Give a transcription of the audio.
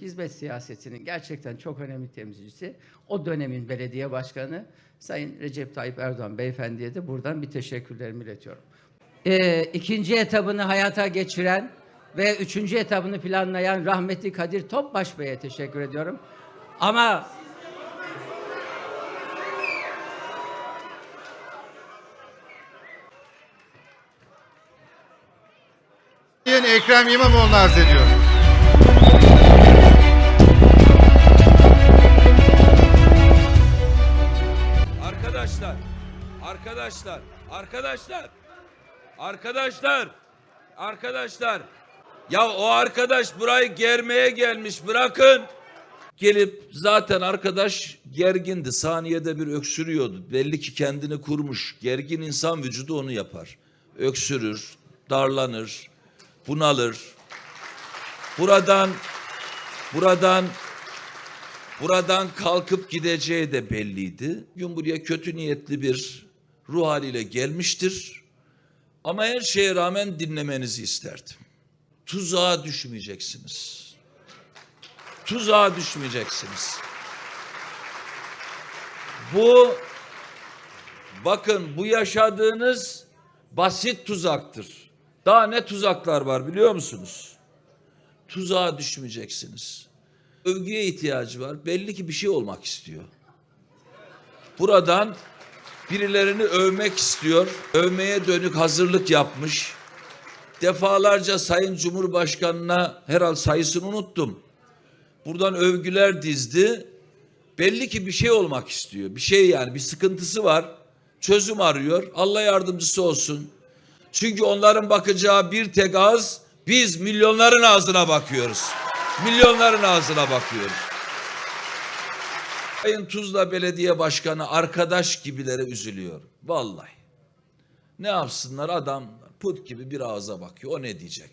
Hizmet siyasetinin gerçekten çok önemli temsilcisi o dönemin belediye başkanı Sayın Recep Tayyip Erdoğan beyefendiye de buradan bir teşekkürlerimi iletiyorum. Ee, ikinci etabını hayata geçiren ve üçüncü etabını planlayan rahmetli Kadir Topbaş Bey'e teşekkür ediyorum. Ama Sayın Ekrem İmamoğlu'nu arz ediyorum. Arkadaşlar, arkadaşlar, arkadaşlar, arkadaşlar. Ya o arkadaş burayı germeye gelmiş bırakın. Gelip zaten arkadaş gergindi. Saniyede bir öksürüyordu. Belli ki kendini kurmuş. Gergin insan vücudu onu yapar. Öksürür, darlanır, bunalır. Buradan, buradan Buradan kalkıp gideceği de belliydi. Gün buraya kötü niyetli bir ruh haliyle gelmiştir. Ama her şeye rağmen dinlemenizi isterdim. Tuzağa düşmeyeceksiniz. Tuzağa düşmeyeceksiniz. Bu bakın bu yaşadığınız basit tuzaktır. Daha ne tuzaklar var biliyor musunuz? Tuzağa düşmeyeceksiniz övgüye ihtiyacı var. Belli ki bir şey olmak istiyor. Buradan birilerini övmek istiyor. Övmeye dönük hazırlık yapmış. Defalarca Sayın Cumhurbaşkanı'na herhal sayısını unuttum. Buradan övgüler dizdi. Belli ki bir şey olmak istiyor. Bir şey yani bir sıkıntısı var. Çözüm arıyor. Allah yardımcısı olsun. Çünkü onların bakacağı bir tek ağız biz milyonların ağzına bakıyoruz. Milyonların ağzına bakıyoruz. Sayın Tuzla Belediye Başkanı arkadaş gibilere üzülüyor. Vallahi. Ne yapsınlar adam put gibi bir ağza bakıyor. O ne diyecek?